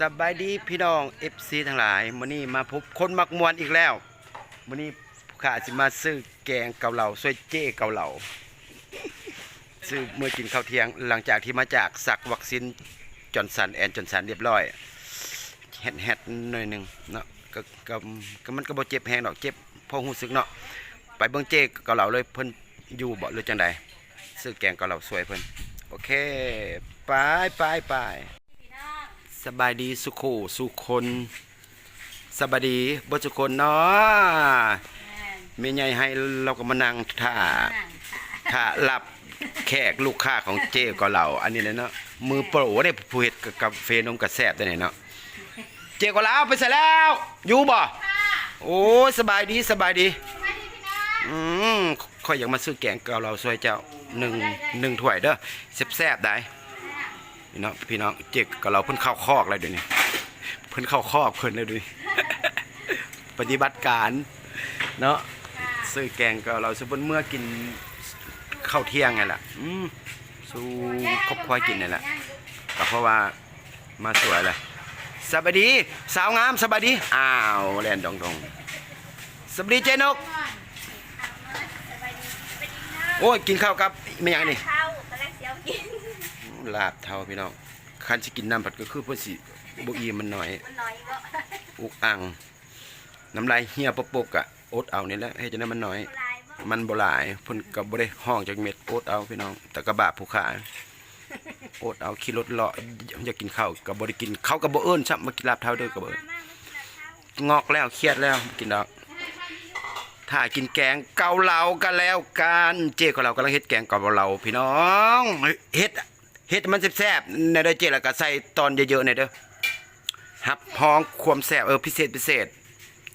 สบายดีพี่น้อง FC ทั้งหลายมื้อนี้มาพบคนมักมวนอีกแล้วมื้อนี้ข้าสิมาซื้อแกงเกาเหลาซวยเจ้เกาเหลาซื้อเมื่อกินข้าวเที่ยงหลังจากที่มาจากสักวัคซีนจอนสันแอนจอนสันเรียบร้อยแฮดๆหน่อยหนึ่งเนาะก็ก็ก็มันก็บ่เจ็บแฮงดอกเจ็บพอรู้สึกเนาะไปเบิ่งเจ้เกาเหลาเลยเพิ่นอยู่บ่หรือจังใดซื้อแกงเกาเหลาสวยเพิ่นโอเคไปไปไป สบายดีสุขูสุคนสบายดีบ่สุคนเนาะแม่ใหญ่ให้เราก็มานั่งท่าท่ารับแขกลูกค้าของเจ๊ก็เรา อันนี้เลยเนาะมือโปรได้ผู้เฮ็ดกับกาแฟนมกระแซบได้เนาะเจ๊ก็เราไปเสร็จแล้ว อยู่บ่โอ้ยสบายดีสบายดีอืมค่อยอยากมาซื้อแกงเกาเราซวยเจ้าหนึ่งหนึ่งถ้วยเด้อแซ่บๆได้ พี่น้องพี่น้องเจ๊กกับเราเพิ่นเข้าคอกแล้วเดี๋ยวนี้เพิ่นเข้าคอกเพิ่นแล้วด้วยปฏิบัติการเนาะซื้อแกงกับเราซื้อเพิ่นเมื่อกินข้าวเที่ยงไงล่ะอืมสู้คบครัวกินนี่แหละก็เพราะว่ามาสวยเลยสวัสดี สาวงามสวัสดีอ้าวแลนดองดองสวัสดีเจนกโอ้ยกินข้าวกับไม่ยังนี่ ลาบเท่าพี่น้องคันสิกินน้ำผัดก็คือเพื่อสิบุอีมันหน่อยมันน้อยก็อุกอังน้ำลายเหี่ยปกปกๆอะอดเอานี่แหละให้จะได้มันน้อยลายบ่มันบ่หลายเพิ่นก็บ่ได้ห้องจากเม็ดอดเอาพี่น้อง แต่กระบะผู้ขาอดเอาขี่รถเลาะอยากกินข้าวก็บ่ได้กินข้าวก็บ่เอิ้นซ้ำมากินลาบเท่าเด้อก็บ่เอิ้นงอกแล้วเครียดแล้วกินดอกถ้ากินแกงเกาเหลากันแล้วกันเจ๊ของเรากำลังเฮ็ดแกงเกาเหลาพี่น้องเฮ็ด เฮ็ดมันแซ่บๆในเด้อเจ๊แล้วก็ใส่ตอนเยอะๆในเด้อหับพ้องความแซ่บเออพิเศษพิเศษ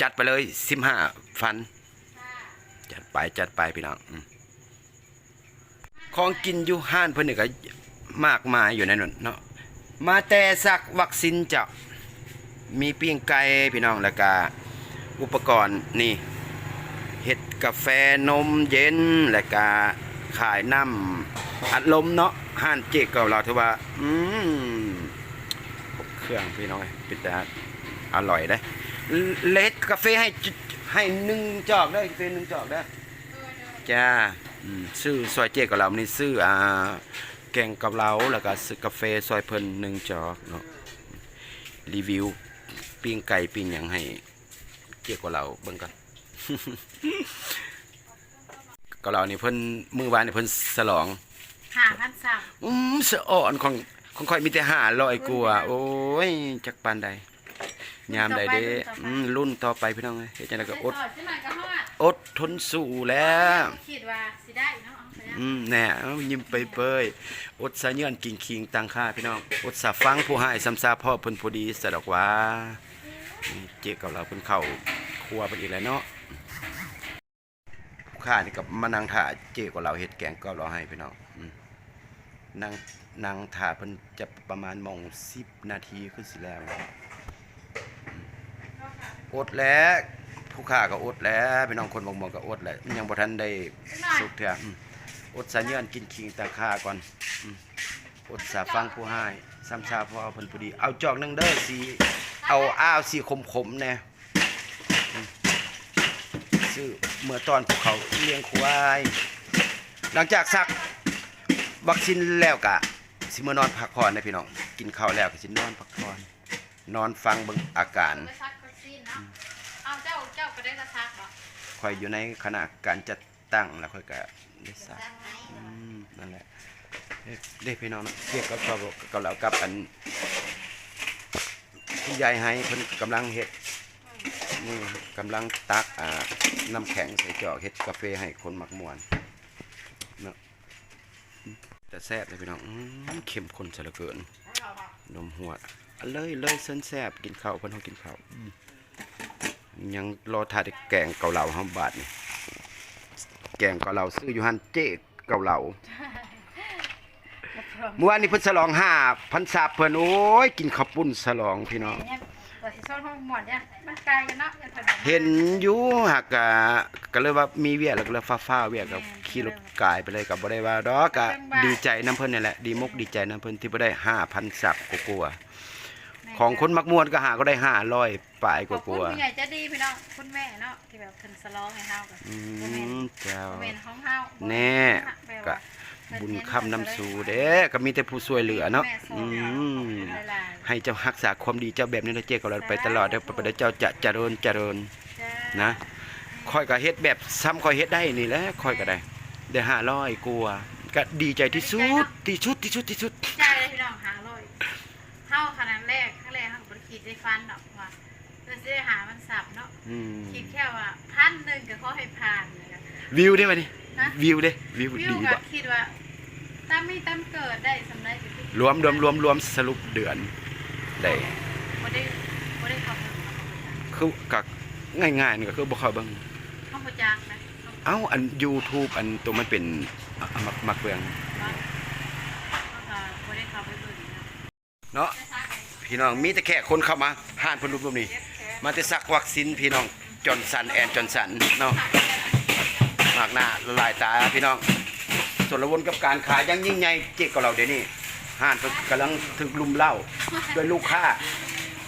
จัดไปเลย15ฟัน จัดไปจัดไปพี่น้องของกินอยู่ห้านเพิ่นนี่ก็มากมายอยู่ในนั้นเนาะมาแต่สักวัคซีนจ้ามีปิ้งไก่พี่น้องแล้วก็อุปกรณ์นี่เฮ็ดกาแฟนมเย็น แล้วก็ขายน้ำอัดลมเนาะ ห้านเจ๊เก่าเราถือว่า อืมเครื่องพี่น้อยเป็นแต่อร่อยได้เลดกาแฟให้ให้หนึ่งจอกได้กาแฟหนึ่งจอกได้จ้าซื้อซอยเจ๊กับเรานี่ซื้ออ่าแกงกับเราแล้วก็ซื้อกาแฟซอยเพิ่นหนึ่งจอกเนาะรีวิวปิ้งไก่ปิ้งหยังให้เจ๊กับเราเบิ่งกันกับเรานี่เพิ่นมือวานนี่เพิ่นฉลอง หาพันสามอืมสะอ่อนของของข่อยมีแต่ห้าร้อยกว่าโอ้ยจักปานใดยามใดเด้อืมรุ่นต่อไปพี่น้องเอ้ยเฮ็ดจังไดก็อดต่อขึ้นมาก็ฮอดอดทนสู้แล้ว คิดว่าสิได้เนาะเอาไปแล้วอืมแน่เอายิ้มไปเปยอดสะเยื่อนกิ่งคิงตังค่าพี่น้อง อดสะฟังผู้ให้ซ้ำซาพ่อเพิ่นผู้ดีสะดอกว่านี่เจ๊กับเราเพิ่นเข้าครัวเพิ่นอีกแล้วเนาะผู้ค้านี่กับมานั่งถ่าเจ๊กับเราเฮ็ดแกงก็เราให้พี่น้อง นั่งนั่งถ่าเพิ่นจะประมาณมอง10นาทีขึ้นสิแล้วอดแล้วผู้ค้าก็อดแล้วพี่น้องคนบางๆก็อดแล้วยังบ่ทันได้สุกเทื่ออืมอดสะเยื่อนกินคิงตาคาก่อนอดสาฟังผู้ให้ซ้ำซาพอเอาเพิ่นผู้ดี เอาจอกนึงเด้อสีเอาอ้าวสีขมๆแน่ซื้อเมื่อตอนพวกเขาเลี้ยงควาย หลังจากสัก วัคซีนแล้วกะสิมานอนพักผ่อนนะพี่น้อง กินข้าวแล้วก็สินอนพักผ่อนนอนฟังเบิ่งอาการไปซักก็ซีนเนาะเอาเจ้าเจ้าก็ได้จะซักบ่ค่อยอยู่ในขณะการจัดตั้งแล้วค่อยก็ได้สักซักไหมอืมนั่นแหละเด็กเด็กพี่น้องนะเรียกกับเขาบอกกับเรากับอันผู้ใหญ่ให้เพิ่นกำลังเฮ็ดนี่กำลังตักอ่าน้ำแข็งใส่จอกเฮ็ดกาแฟให้คนหมักมวนเนาะอืม แต่แซ่บเลยพี่น้องอืมเข้มข้นซะเหลือเกิน นมหัวอันเลยเลยเส้นแซ่บกินข้าวเพิ่นเฮากินข้าวอืมยังรอทาได้แกงเกาเหลาเฮาบาดนี่แกงเกาเหลาซื้ออยู่หันเจ๊เกาเหลาเมื่อวานนี้เพิ่นฉลองห้าพันษาเพิ่นโอ้ยกินข้าวปุ้นฉลองพี่น้อง เนี่ยตัวสิซ่อนห้องหมดเนี่ยมันไกลกันเนาะอย่าถนนเห็นอยู่หักกะก็เลยว่ามีเวียกแล้วก็เลยฟ้าๆเวียกก็ขี่รถกายไปเลยก็บ่ได้ว่าดอกก็ดีใจนํเพิ่นนี่แหละดีมกดีใจนํเพิ่นที่บ่ได้5,000ซับกลัวาของคนมักม่วนก็หาก็ได้ห้าร้อยปลายกขอบคุณว่าผู้ใหญ่ใจะดีพี่น้องคุณแม่เนาะที่แบบเพิ่นสล้องให้เฮากันๆอืมเจ้า บ่แม่นของเฮาแน่ แบบก็ว่า บุญคำนำสู่เด้ก็มีแต่ผู้ช่วยเหลือเนาะแม่สออืนมหลายๆให้เจ้ารักษาความดีเจ้าแบบนี้นะเจ้กับเราไปตลอดเด้อพระเจ้าจะเจริญเจริญจ้านะค่อยก็เฮ็ดแบบซ้ำค่อยเฮ็ดได้นี่แหละค่อยก็ได้ได้ห้าร้อยกลัวาก็ดีใจที่สุดที่สุดที่สุดที่สุดใจเลยพี่น้องหาเลยเฮาขนาดแรกครั้งแรกเฮาก็บ่ได้คิดได้ฟันดอกว่าเพื่อสิได้หามันสับเนาะอืมคิดแค่ว่าพันหนึงก็ขอให้ผ่านเลยอะวิวได้ป่ะนี่นะวิวเด้วิววิดีวก็ป่ะคิดว่า ตามมีตามเกิดได้สำเร็จก็คือรวมรวมรวมรวมสรุปเดือนได้บ่ได้บ่ได้เข้าไปคือกักง่ายๆนี่ก็คือบ่ค่อยเบิ่งเข้าไปจักนะเข้าเอ้าอัน YouTube อันตัวมันเป็นอะมักมักเบิ่งบ้านเข้าก็บ่ได้เข้าไปเบิ่งนะเนาะพี่น้องมีแต่แค่คนเข้ามาห่านเพิ่นรูปนี้ มาแต่สักวัคซีนพี่น้องจอห์นสันแอนจอห์นสันเนาะมากหน้าละลายตาพี่น้อง ส่วนละวนกับการขายยังยิ่งใหญ่เจ๊กกับเราเดี๋ยวนี้ห้านกำลังถึกลุมเหล้าด้วยลูกค้า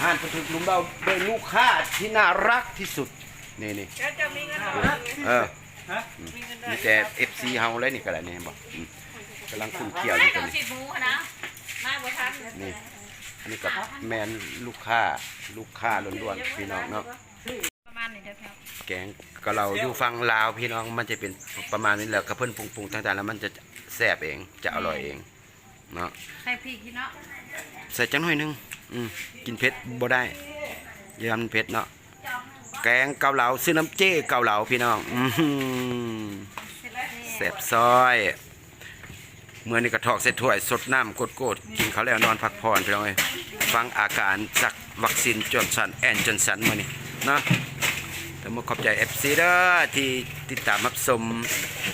ห้านถึกลุมเหล้าด้วยลูกค้าที่น่ารักที่สุดนี่นี่เออมีแต่ FC เฮาเลยนี่ก็ได้นี่เนบ่อืมกำลังคุ้มเกี่ยวอยู่ตอนนี่นี่อันนี้กับแมนลูกค้าลูกค้าล้วนๆพี่น้องเนาะาณนี้เด้อครับแกงก็เราอยู่ฝั่งลาวพี่น้องมันจะเป็นประมาณนี้แหละกระเพิ่นปรุงๆต่างๆแล้วมันจะแซ่บเองจะอร่อยเองเนาะใส่พริกพี่เนาะใส่จังหน่อยหนึงอืมกินเผ็ดบ่ได้ยามนเผ็ดเนาะแกงเกาเหลาซื้อน้ำเจ้เกาเหลาพี่น้องอือหือแซ่บซอยเมื่อนี้ก็ทอกใส่ถ้วยสดน้ำกดๆกินเขาวแล้วนอนพักผ่อนพี่น้องเอ้ยฟังอาการจากวัคซีนจอห์นสันแอนจอห์นสันมื้อนี้เนาะแต่มาขอบใจ FC เด้อที่ติดตามรับชม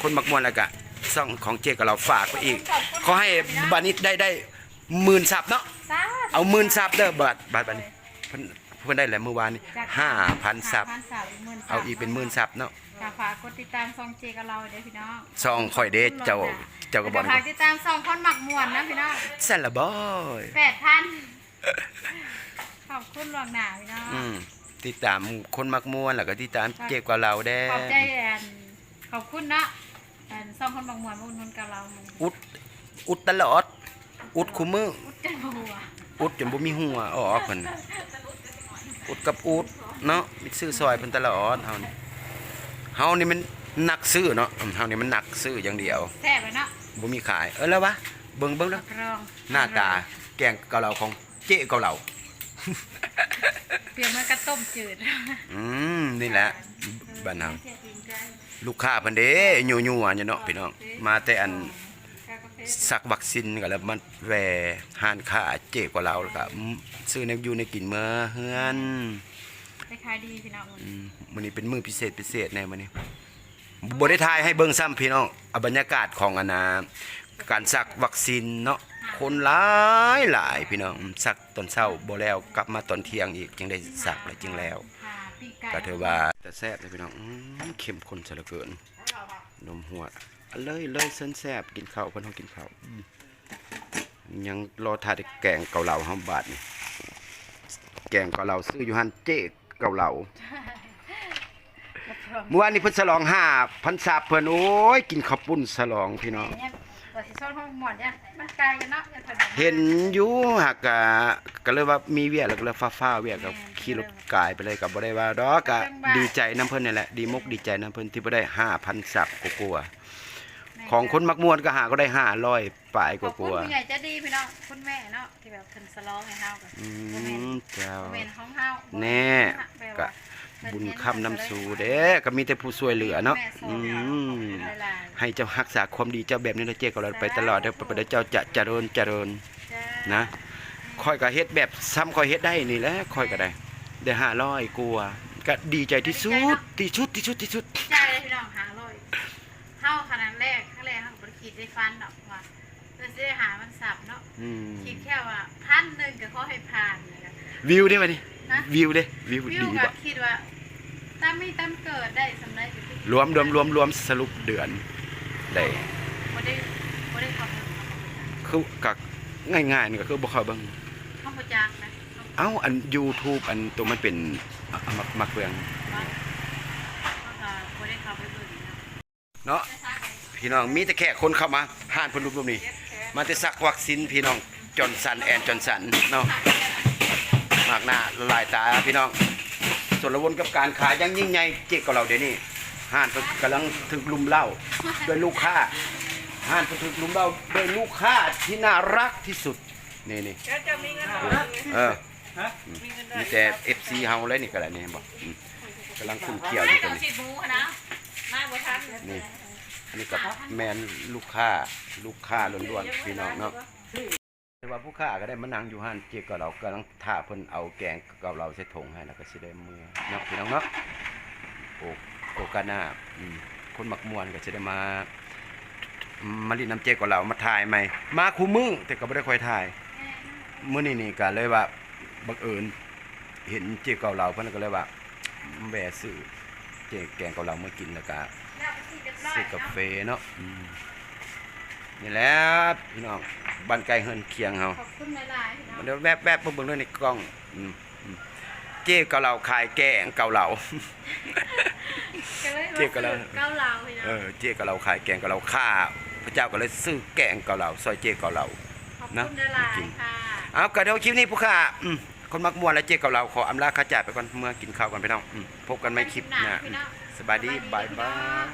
คนมักมวนแล้วก็ซ่องของเจกับเราฝากไปอีก ขอให้บานิดได้ได้หมื่นซับเนาะจ้าเอาหมื่นซับเด้อบัดบัดบัดนี้เพิ่นเพิ่นได้แล้วเมื่อวานนี้ห้าพันซับ5,000ซับอีกหมื่นซับเอาอีกเป็นหมื่นซับเนาะก็ฝากกดติดตามซองเจกับเราเด้อพี่น้องซองข่อยเด้เจ้าเจ้าก็บอกแล้วฝากติดตามซองคนหมักม่วนนะพี่น้องสั่นละบ่อย8,000ขอบคุณล่วงหน้าพี่น้องอืม ติดตามคนมักมวนแล้วก็ติดตามเจกับเราแด้ขอบใจแอนขอบคุณเนาะแอนซองคนหมักม่วนมาอุดหนุนกับเรามันอุดอุดตลอด อุดคุมืออุดจังหัวอุดจนบ่มีหัวออกเพิ่นอุดกับอุดเนาะมีซื้อซอยเพิ่นตลอดเฮานี่เฮานี่มันนักซื้อเนาะอืมเฮานี่มันนักซื้ออย่างเดียวแซ่บเลยเนาะบ่มีขายเออแล้ววะเบิ่งเบิ่งแล้วรองหน้าตาแกงเกาเหลาของเจ๊เกาเหลา เปรียบเหมือนกระต้มจืดอืมนี่แหละบ้านเฮาลูกค้าเพิ่นเด้ยัวๆอยู่เนาะพี่น้อง มาแต่อันสักวัคซีนก็แล้วมันแวห้านค้าเจ๊เกาเหลาแล้วก็อืมซื้อแนวอยู่ในกินเมื่อเฮือนไปขายดีพี่น้องอืมมื้อนี้เป็นมื้อพิเศษพิเศษแน่มื้อนี้บ่ได้ถ่ายให้เบิ่งซ้ำพี่น้องเอาบรรยากาศของอันน่ะการสักวัคซีนเนาะ คนหลายหลายพี่น้องอืมสักตอนเช้าบ่แล้วกลับมาตอนเที่ยงอีกจึงได้สักแล้วจึงแล้วค่ะปีกไก่ก็ถือว่าแต่แซ่บเลยพี่น้องอืมเข้มข้นซะเหลือเกิน นมหัวอันเลยเลยเส้นแซ่บกินข้าวเพิ่นเฮากินข้าวอืมยังรอทาได้แกงเกาเหลาเฮาบาดนี่แกงเกาเหลาซื้ออยู่หั่นเจ๊เกาเหลาเมื่อวานนี้เพิ่นฉลองห้าพันศัพท์เพิ่นโอ้ยกินข้าวปุ้นฉลองพี่น้อง เนี่ยตัวสิซ้อนห้องหมดเนี่ยมันไกลกันเนาะอย่าถนนเห็นอยู่หักกะก็เลยว่ามีเวียกแล้วก็เลยฟ้าๆเวียกก็ขี่รถกายไปเลยก็บ่ได้ว่าดอกก็ดีใจนํเพิ่นนี่แหละดีมกดีใจนํเพิ่นที่บ่ได้5,000ศัพท์กลัวๆของคนมักม่วนก็หาก็ได้500ปลายกขอบคุณลัวผู้ใหญ่ใจะดีพี่น้องคุณแม่เนาะที่แบบเพิ่นสลองให้เฮากันๆอืบ่แม่นมเจ้า บ่แม่นของเฮาแน่ก็บุ ญคำนำสู่เด้ก็มีแต่ผู้ช่วยเหลือเนาะอืมหลายให้เจ้ารักษาความดีเจ้าแบบนี้นะเจ๊กับเราไปตลอดเด้อพระเจ้าจะเจริญเจริญๆจ้านะค่อยก็เฮ็ดแบบซ้ำค่อยเฮ็ดได้นี่แหละค่อยก็ได้ได้ห้าร้อยกลัวาก็ดีใจที่สุดที่สุดที่สุดที่สุดใจเลยพี่น้องหาเลยเฮาขนาดแรกครั้งแรกเฮาก็บ่ได้คิดได้ฟันดอกว่าเพื่อสิได้หามันสับเนาะอืมคิดแค่ว่าพันหนึงก็ขอให้ผ่านเลยอะวิวได้ป่ะนี่ฮะวิวเด้วิววิวดีก็ป่ะคิดว่า ตามมีตามเกิดได้สำเร็จก็คือรวมรวมรวมรวมสรุปเดือนได้บ่ได้บ่ได้เข้าไปคือกักง่ายๆนี่ก็คือบ่ค่อยเบิ่งเข้าไปจักนะเข้าเอ้าอัน YouTube อันตัวมันเป็นอะมักมักเบืองบ้านเขาก็บ่ได้เข้าไปเบิ่งนะเนาะพี่น้องมีแต่แค่คนเข้ามาห่านเพนรูปๆนี้ มาแต่สักวัคซีนพี่น้องจอห์นสันแอนจอห์นสันเนาะมากหน้าลายตาพี่น้อง ส่วนละวนกับการขายยังยิ่งใหญ่เจ๊กกับเราเดี๋ยวนี้ห่านกำลังถึกลุมเหล้าด้วยลูกค้าห่านถึกลุมเหล้าด้วยลูกค้าที่น่ารักที่สุดนี่นี่แล้วจะมีเงินเออมีเงินมีแต่ FC เฮาเลยนี่ก็ได้นี่เนบ่อืมกำลังคุ้มเกี่ยวอยู่ตรงนี้นี่นนี่อันนี้กับแมนลูกค้าลูกค้าล้วนๆพี่น้องเนาะ แต่ว่าผู้ค้าก็ได้มานั่งอยู่ห้านเจ๊กับเรากำลังท่าเพิ่นเอาแกงกับเราใส่ถุงให้แล้วก็สิได้มือเนาะพี่น้องเนาะโอ้โอกาสหน้าอืมคนมักมวนก็สิได้มามาลินน้ำเจ๊กับเรามาถ่ายใหม่ มาคู่มือแต่ก็บ่ได้ค่อยถ่ายมื้อนี้นี่ก็เลยว่าบังเอิญเห็นเจ๊กับเราเพิ่นก็เลยว่าแวะซื้อเจ๊แกงกับเรามากินแล้วก็ซื้อกาแฟเนาะอืมนี่แหละพี่น้อง บ้านไกลเฮินเคียงเฮาขอบคุณหลายๆพี่น้องเดี๋ยวแวบๆเบิ่งๆด้วยในกล้องอืมอืมเจ๊เกาเหลาขายแกงเกาเหลาก็เลยเจ๊ก็แล้วเก้าเหลาพี่น้องเออเจ๊เกาเหลาขายแกงเกาเหลาข้าพระเจ้าก็เลยซื้อแกงเกาเหลาซอยเจ๊เกาเหลา ขอบนะคุณหลายๆค่ะเอาก็เดี๋ยวคลิปนี้ผู้ค้าอืมคนมักม่วนและเจ๊เกาเหลาขออำลาข้าจ่ายไปก่อนเมื่อกินข้าวก่อนพี่น้องอืมพบกันใหม่คลิปหน้าอืมสบายดีบายบาย